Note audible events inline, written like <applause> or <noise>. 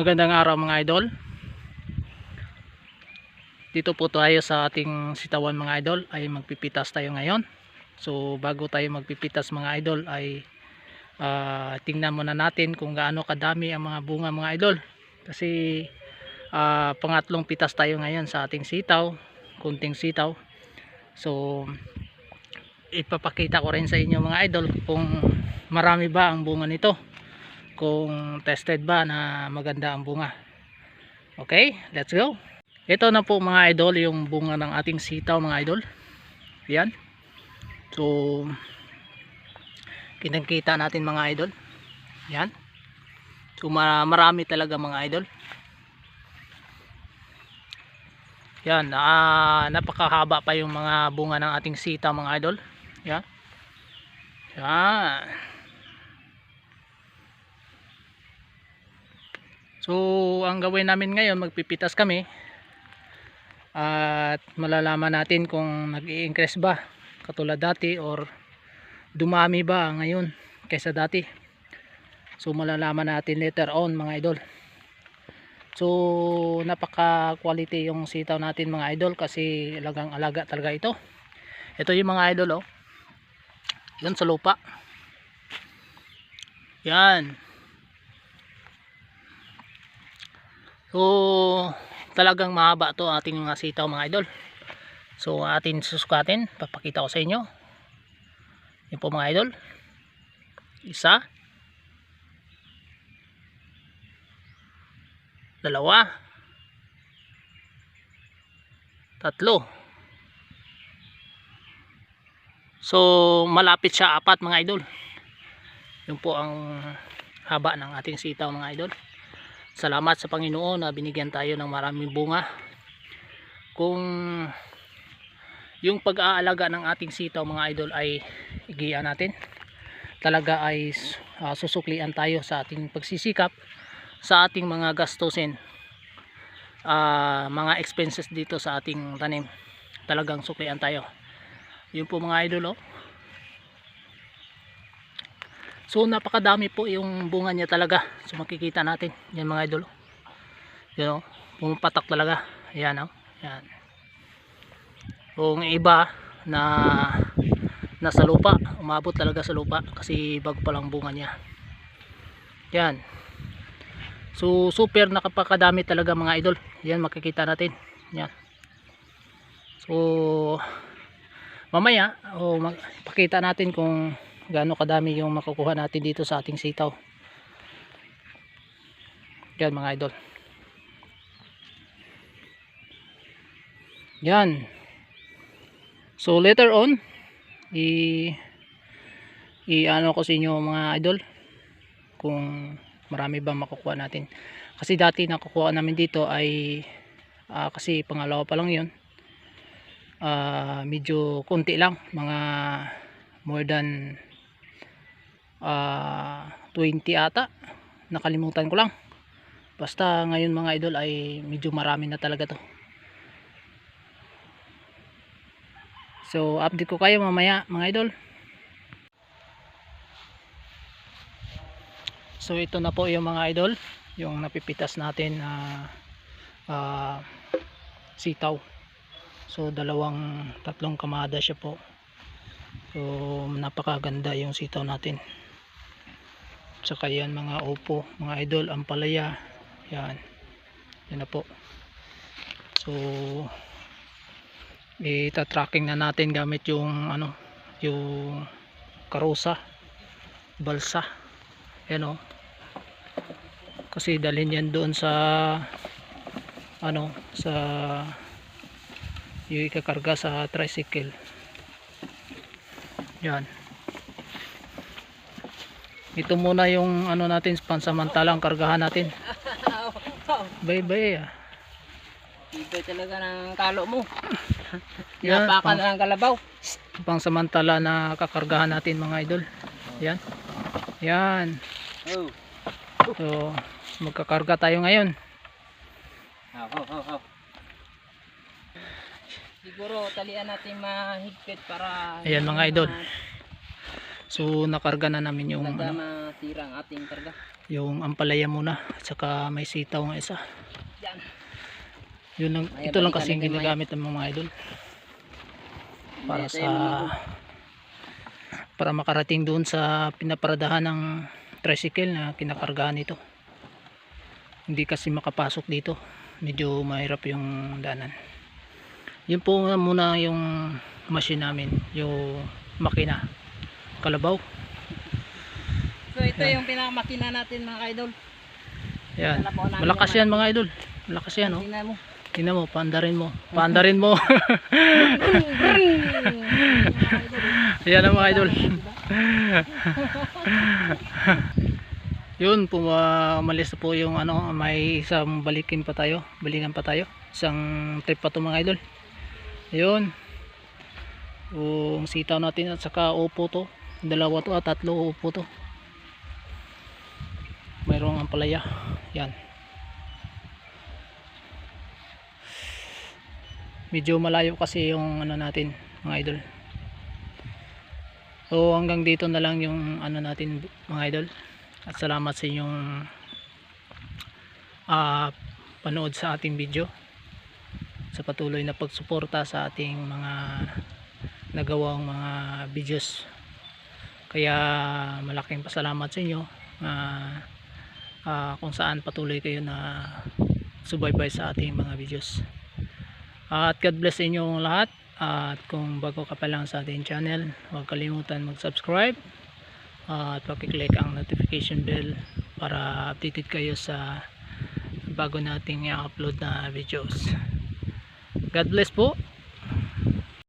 Magandang araw mga idol. Dito po tayo sa ating sitawan mga idol ay magpipitas tayo ngayon. So bago tayo magpipitas mga idol ay ah, tingnan muna natin kung gaano kadami ang mga bunga mga idol. Kasi ah, pangatlong pitas tayo ngayon sa ating sitaw, kunting sitaw. So ipapakita ko rin sa inyo mga idol kung marami ba ang bunga nito kung tested ba na maganda ang bunga? Okay let's go. Ito na po mga idol yung bunga ng ating sitaw mga idol. Yan. So kitang kita natin mga idol. Yan. So ma- marami talaga mga idol. Yan ah, napakahaba pa yung mga bunga ng ating sitaw mga idol. Yan. Yan So, ang gawin namin ngayon, magpipitas kami. At malalaman natin kung nag-i-increase ba katulad dati or dumami ba ngayon kaysa dati. So, malalaman natin later on mga idol. So, napaka quality yung sitaw natin mga idol kasi alagang alaga talaga ito. Ito yung mga idol oh. Yan sa lupa. Yan. So, talagang mahaba to ating mga sitaw mga idol. So, atin susukatin. Papakita ko sa inyo. Yan po mga idol. Isa. Dalawa. Tatlo. So, malapit siya apat mga idol. Yun po ang haba ng ating sitaw mga idol salamat sa Panginoon na binigyan tayo ng maraming bunga. Kung yung pag-aalaga ng ating sitaw mga idol ay igiyan natin talaga ay uh, susuklian tayo sa ating pagsisikap sa ating mga gastusin uh, mga expenses dito sa ating tanim. Talagang suklian tayo. Yun po mga idol oh. So napakadami po yung bunga niya talaga. So makikita natin. Yan mga idol. Yan o. Pumapatak talaga. Ayan o. Yan. Kung iba na nasa lupa. Umabot talaga sa lupa. Kasi bago pa lang bunga niya. Yan. So super nakapakadami talaga mga idol. Yan makikita natin. Yan. So mamaya oh, pakita natin kung gaano kadami yung makukuha natin dito sa ating sitaw. Yan mga idol. Yan. So later on i i ano ko sa inyo mga idol kung marami ba makukuha natin. Kasi dati nakukuha namin dito ay uh, kasi pangalawa pa lang yun. Uh, medyo konti lang mga more than uh, 20 ata. Nakalimutan ko lang. Basta ngayon mga idol ay medyo marami na talaga to. So update ko kayo mamaya mga idol. So ito na po yung mga idol yung napipitas natin na uh, uh, sitaw. So dalawang tatlong kamada siya po. So napakaganda yung sitaw natin tsaka yan mga upo mga idol ang palaya. Yan. Yan na po. So ita-tracking na natin gamit yung ano yung karusa balsa. Yan o kasi dalhin yan doon sa ano sa yung ikakarga sa tricycle. Yan ito muna yung ano natin pansamantalang kargahan natin <laughs> bye bye ah. Ibay talaga ng talo mo. <laughs> yan Napakan pang, na ng kalabaw. pangsamantala na kakargahan natin mga idol yan yan Oh. so magkakarga tayo ngayon. Siguro talian natin mahigpit para Ayan, mga idol. So nakarga na namin yung ano, masira ang ating karga. yung ampalaya muna at saka may sitaw ng isa. Yan. yun lang, ito lang kasi Maya. ginagamit ng mga idol. Para sa para makarating doon sa pinaparadahan ng tricycle na kinakargahan nito hindi kasi makapasok dito. Medyo mahirap yung danan yun po muna yung machine namin yung makina kalabaw. So ito Yan. yung pinakamakina natin mga idol. yan malakas yan mga idol. Malakas yan oh. Tingnan mo. tingnan mo paandarin mo. Paandarin mo. <laughs> Yan ang mga idol. <laughs> Yun puma umalis na po yung ano may isang balikin pa tayo balikan pa tayo. Isang trip pa to mga idol. Yun. Yung sitaw natin at saka upo to dalawa to at tatlo upo to. Mayroong ampalaya yan. Medyo malayo kasi yung ano natin mga idol. So hanggang dito na lang yung ano natin mga idol. At salamat sa inyong ah, panood sa ating video. Sa patuloy na pagsuporta sa ating mga nagawang mga videos kaya malaking pasalamat sa inyo na ah, kung saan patuloy kayo na subaybay sa ating mga videos. At God bless inyong lahat. At kung bago ka pa lang sa ating channel huwag kalimutan mag subscribe at pakiclick ang notification bell para updated kayo sa bago nating i-upload na videos. God bless po